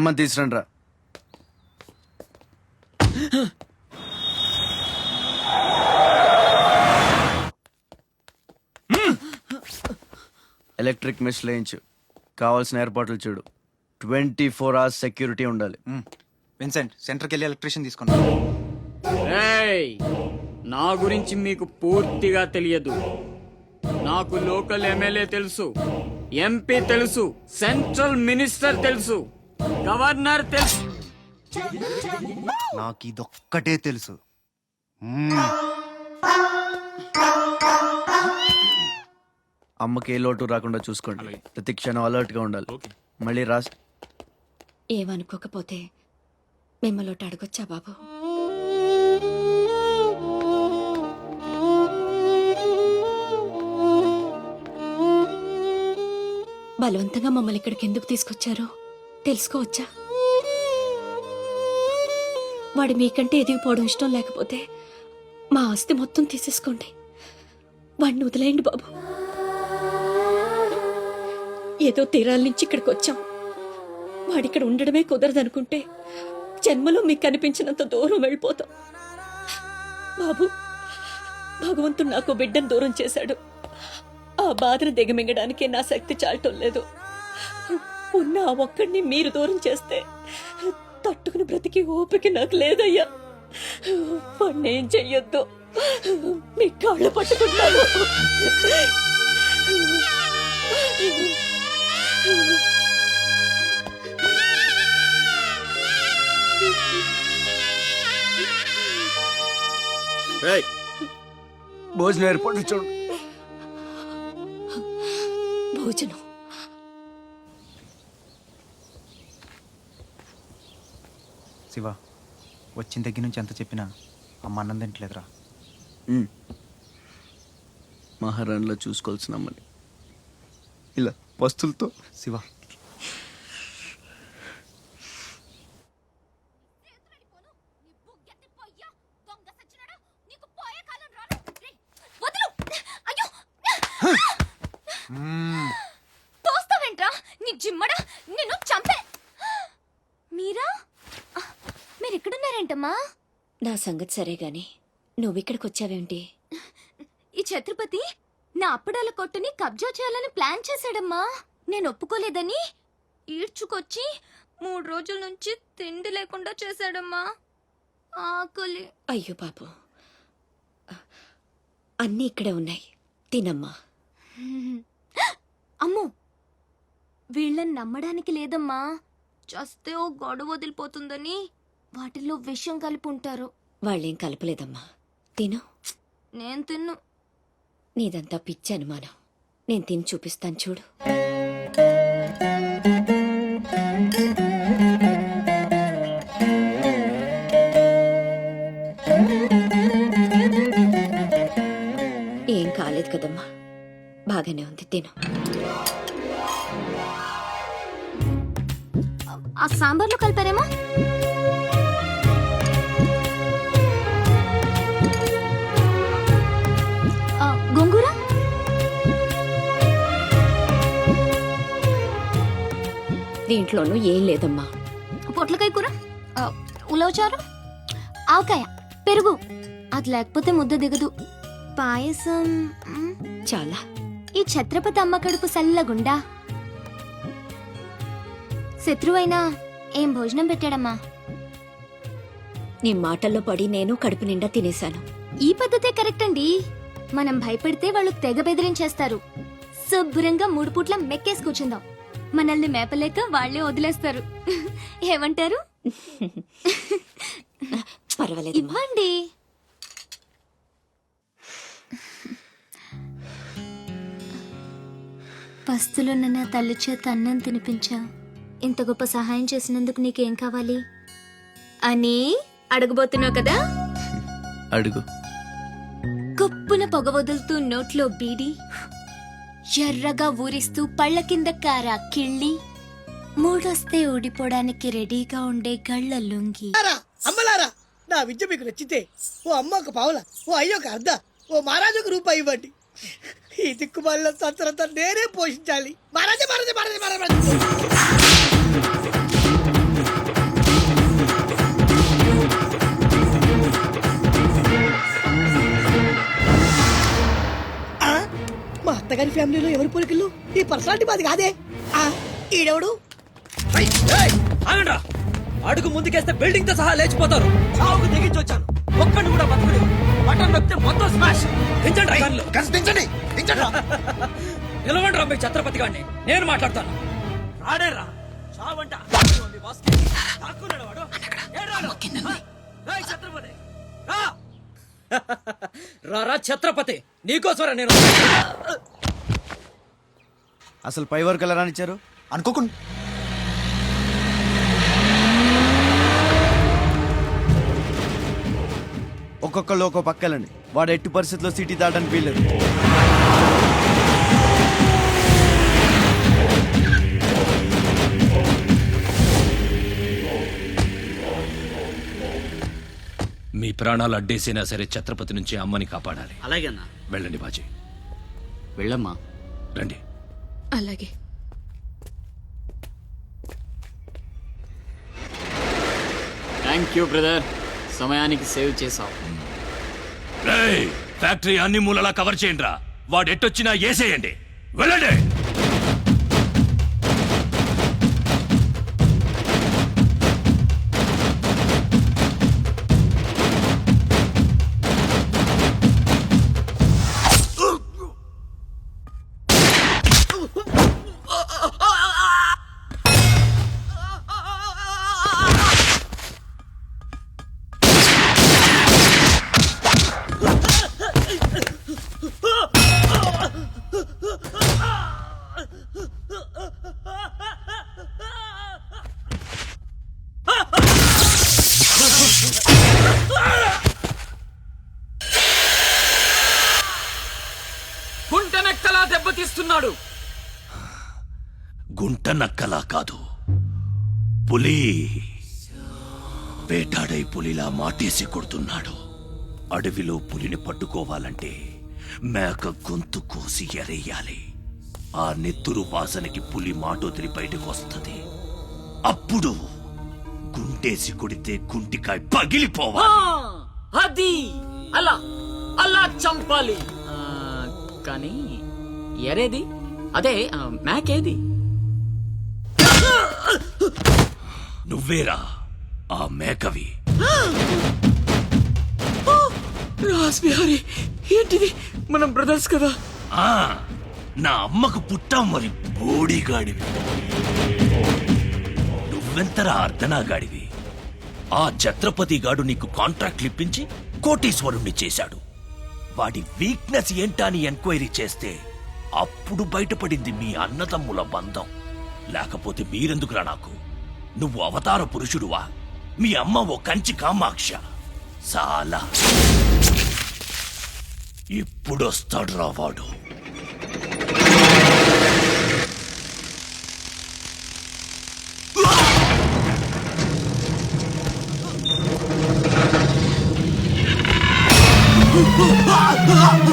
అమ్మని తీసురండి రా. ఎలక్ట్రిక్ మెష్ లేయించు. కావాల్సిన ఏర్పాట్లు చూడు. ట్వంటీ ఫోర్ అవర్స్ సెక్యూరిటీ ఉండాలి. విన్సెంట్ సెంటర్కి వెళ్ళి ఎలక్ట్రీషియన్ తీసుకున్నా. ఏయ్! నా గురించి మీకు పూర్తిగా తెలియదు. నాకు లోకల్ ఎమ్మెల్యే తెలుసు. ఎంపీ తెలుసు. సెంట్రల్ మినిస్టర్ తెలుసు. గవర్నర్ తెలుసు. నాకు ఇదొక్కటే తెలుసు. మ్మ్. అమ్మకి ఏ లోటు రాకుండా చూసుకోండి. ప్రతి క్షణం అలర్ట్గా ఉండాలి మళ్ళీ రాస్ ఏమనుకోకపోతే మిమ్మల్ని అడగొచ్చా బాబు? బలవంతంగా మమ్మల్ని ఇక్కడికి ఎందుకు తీసుకొచ్చారో? తెలుసుకోవచ్చా? వాడు మీకంటే ఎదిగిపోవడం ఇష్టం లేకపోతే మా ఆస్తి మొత్తం తీసేసుకోండి. వాడిని వదిలేయండి బాబు. ఏదో తీరాల నుంచి ఇక్కడికి వచ్చాం. వాడిక్కడ ఉండడమే కుదరదనుకుంటే జన్మలో మీకు కనిపించినంత దూరం వెళ్ళిపోతాం. బాబు భగవంతుడు నాకు బిడ్డను దూరం చేశాడు. ఆ బాధను దిగమింగడానికే నా శక్తి చాలటం లేదు. ఉన్న ఆ ఒక్కడిని మీరు దూరం చేస్తే తట్టుకుని బ్రతికి ఓపిక నాకు లేదయ్యా. ఏం చెయ్యొద్దు. మీ కాళ్ళు పట్టుకుంటాను. భోజనం ఏర్పాటు చూడు. శివ వచ్చిన దగ్గర నుంచి ఎంత చెప్పినా అమ్మ అన్నం తింటలేదురా. మహారాణిలో చూసుకోవాల్సిన అమ్మని. ఇలా వస్తువులతో. శివ ఎక్కడున్నారేంటమ్మా నా సంగతి సరే గాని నువ్విక్కడికి వచ్చావేంటి? ఈ ఛత్రపతి నా అప్పడాల కొట్టుని కబ్జా చేయాలని ప్లాన్ చేశాడమ్మా. నేను ఒప్పుకోలేదని ఈడ్చుకొచ్చి మూడు రోజుల నుంచి తిండి లేకుండా చేశాడమ్మా. ఆకలి. అయ్యో బాబు. అన్నీ ఇక్కడే ఉన్నాయి. తినమ్మా. అమ్మో! వీళ్ళని నమ్మడానికి లేదమ్మా. చస్తే ఓ గొడవ వదిలిపోతుందని వాటిల్లో విషం కలిపి ఉంటారు వాళ్ళేం కలపలేదమ్మా. తిను. నేను తిన్ను. నీదంతా పిచ్చి అనుమానం. నేను తిని చూపిస్తాను చూడు. ఏం కాలేదు కదమ్మా. బాగానే ఉంది తిను. ఆ సాంబార్లో కలిపారేమో? దీంట్లోనూ ఏం లేదమ్మా. పొట్లకాయ కూర? ఆ, ఉలవచారు ఆవకాయ పెరుగు. అది లేకపోతే ముద్ద దిగదు. పాయసం మ్, చాలా. ఈ ఛత్రపతి అమ్మ కడుపు సల్లగుండా? శత్రువైనా ఏం భోజనం పెట్టాడమ్మా? నీ మాటల్లో పడి నేను కడుపు నిండా తినేశాను. ఈ పద్ధతే కరెక్ట్ అండి మనం భయపడితే వాళ్ళు తెగ బెదిరించేస్తారు. శుభ్రంగా మూడు పూట్ల మెక్కేసి కూర్చుందాం. మనల్ని మేపలేక వాళ్ళే వదిలేస్తారు. ఏమంటారు? పర్వాలేదమ్మా ఇవ్వండి. పస్తులున్న నా తల్లి చేత అన్నం తినిపించా. ఇంత గొప్ప సహాయం చేసినందుకు నీకేం కావాలి? అని అడగబోతున్నావు కదా? అడుగు. కప్పున పొగ వదులుతూ నోట్లో బీడి. ఎర్రగా ఊరిస్తూ పళ్ళ కింద కారా కిళ్ళి మూడొస్తే ఊడిపోవడానికి రెడీగా ఉండే గళ్ళ లుంగి. అమ్మలారా అమ్మలారా నా విద్య మీకు నచ్చితే ఓ అమ్మ ఒక పావుల ఓ అయ్య ఒక అర్ధ ఓ ఒక రూపాయి ఇవ్వండి. ఈ దిక్కుమాలిన సంతరంతా నేనే పోషించాలి. మహారాజా మహారాజా మహారాజా మహారాజా. అత్తగారి ఫ్యామిలీలో ఎవరి పోలికలు ఈ పర్సనాలిటీ మాది కాదే. ఆ, ఈడెవడు? ఆగండ్రా. అడుగు ముందుకేస్తే బిల్డింగ్తో సహా లేచిపోతారు. చావుకు తెగించి వచ్చాను. ఒక్కడిని కూడా బతకలేదు. బటన్ నొక్కితే మొత్తం స్మాష్. దించండి దించండి దించండి నిలవండి రా మీ ఛత్రపతి గారిని. నేను మాట్లాడతాను. రాడేరా చావంట. మీ బాస్కి. దాక్కున్నాడు వాడు. ఏడ్రాడు. ఆ? రేయ్ ఛత్రపతి. రా. రారా ఛత్రపతి. నీకోసరా నేను అసలు పై వరకు ఎలా రానిచ్చారు? అనుకోకుండా ఒక్కొక్కళ్ళు ఒక్కో పక్కలండి వాడు ఎట్టి పరిస్థితుల్లో సిటీ దాటడానికి వీల్లేదు. మీ ప్రాణాలు అడ్డేసినా సరే ఛత్రపతి నుంచి అమ్మని కాపాడాలి. అలాగేనా వెళ్ళండి బాజీ. వెళ్ళమ్మా. రండి. అలాగే. థ్యాంక్ యూ బ్రదర్ సమయానికి సేవ్ చేసావు రేయ్ ఫ్యాక్టరీ అన్ని మూలలా కవర్ చేయండి రా వాడు ఎట్టొచ్చినా ఏసేయండి. వెళ్ళండి. దెబ్బతీస్తున్నాడు గుంట నక్కలా కాదు. పులి వేటాడై పులిలా మాటేసి కొడుతున్నాడు. అడవిలో పులిని పట్టుకోవాలంటే మేక గొంతు కోసి ఎరేయాలి. ఆ నెత్తురు వాసనకి పులి మాటొదిరి బయటకు వస్తుంది. అప్పుడు గుంటేసి కొడితే గుంటికాయ పగిలిపోవాలి. అది. అలా అలా చంపాలి. కానీ ఎరేది అదే ఆ, మేకేది నువ్వేరా ఆ మేకవి? రాస్బిహారీ ఏంటిది? మనం బ్రదర్స్ కదా? ఆ నా అమ్మకు పుట్టాం మరి బోడిగాడివి. నువ్వెంతరా అర్ధనాగాడివి? ఆ ఛత్రపతి గాడు నీకు కాంట్రాక్ట్లు ఇప్పించి కోటీశ్వరుణ్ణి చేశాడు. వాడి వీక్నెస్ ఏంటా అని ఎంక్వైరీ చేస్తే? అప్పుడు బయటపడింది మీ అన్నతమ్ముల బంధం. లేకపోతే మీరెందుకురా నాకు? నువ్వు అవతార పురుషుడువా? మీ అమ్మ ఓ కంచి కామాక్ష. చాలా ఇప్పుడొస్తాడు రావాడు Ah!